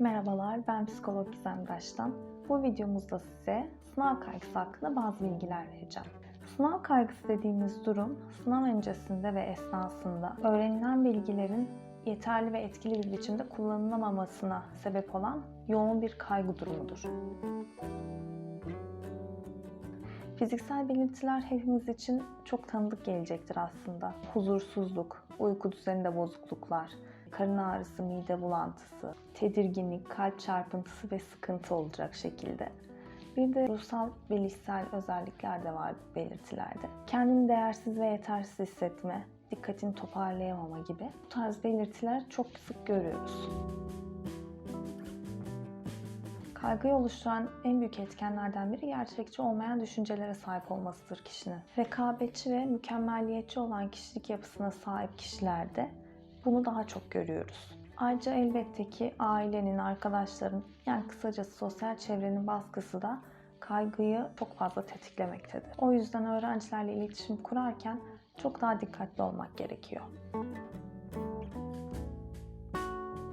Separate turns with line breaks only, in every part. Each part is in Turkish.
Merhabalar, ben psikolog Gizem Daş'tan. Bu videomuzda size sınav kaygısı hakkında bazı bilgiler vereceğim. Sınav kaygısı dediğimiz durum, sınav öncesinde ve esnasında öğrenilen bilgilerin yeterli ve etkili bir biçimde kullanılamamasına sebep olan yoğun bir kaygı durumudur. Fiziksel belirtiler hepimiz için çok tanıdık gelecektir aslında. Huzursuzluk, uyku düzeninde bozukluklar, karın ağrısı, mide bulantısı, tedirginlik, kalp çarpıntısı ve sıkıntı olacak şekilde. Bir de ruhsal bilişsel özellikler de var belirtilerde. Kendini değersiz ve yetersiz hissetme, dikkatini toparlayamama gibi bu tarz belirtiler çok sık görüyoruz. Kaygıyı oluşturan en büyük etkenlerden biri gerçekçi olmayan düşüncelere sahip olmasıdır kişinin. Rekabetçi ve mükemmelliyetçi olan kişilik yapısına sahip kişilerde bunu daha çok görüyoruz. Ayrıca elbette ki ailenin, arkadaşların yani kısacası sosyal çevrenin baskısı da kaygıyı çok fazla tetiklemektedir. O yüzden öğrencilerle iletişim kurarken çok daha dikkatli olmak gerekiyor.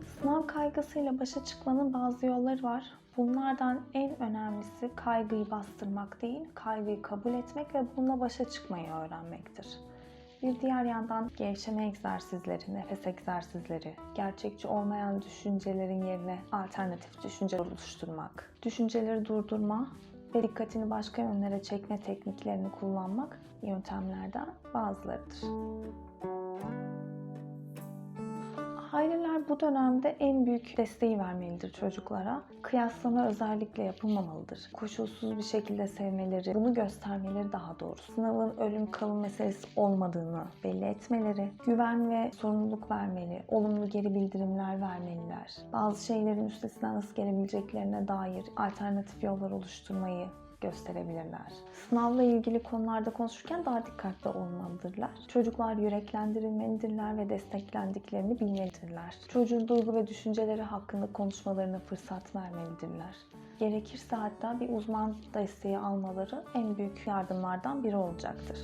Sınav kaygısıyla başa çıkmanın bazı yolları var. Bunlardan en önemlisi kaygıyı bastırmak değil, kaygıyı kabul etmek ve bununla başa çıkmayı öğrenmektir. Bir diğer yandan gevşeme egzersizleri, nefes egzersizleri, gerçekçi olmayan düşüncelerin yerine alternatif düşünceler oluşturmak, düşünceleri durdurma ve dikkatini başka yönlere çekme tekniklerini kullanmak yöntemlerden bazılarıdır. Bu dönemde en büyük desteği vermelidir çocuklara. Kıyaslama özellikle yapılmamalıdır. Koşulsuz bir şekilde sevmeleri, bunu göstermeleri daha doğrusu. Sınavın ölüm kalım meselesi olmadığını belli etmeleri, güven ve sorumluluk vermeli, olumlu geri bildirimler vermeliler. Bazı şeylerin üstesinden nasıl gelebileceklerine dair alternatif yollar oluşturmayı gösterebilirler. Sınavla ilgili konularda konuşurken daha dikkatli olmalıdırlar. Çocuklar yüreklendirilmelidirler ve desteklendiklerini bilmelidirler. Çocuğun duygu ve düşünceleri hakkında konuşmalarına fırsat vermelidirler. Gerekirse hatta bir uzman desteği almaları en büyük yardımlardan biri olacaktır.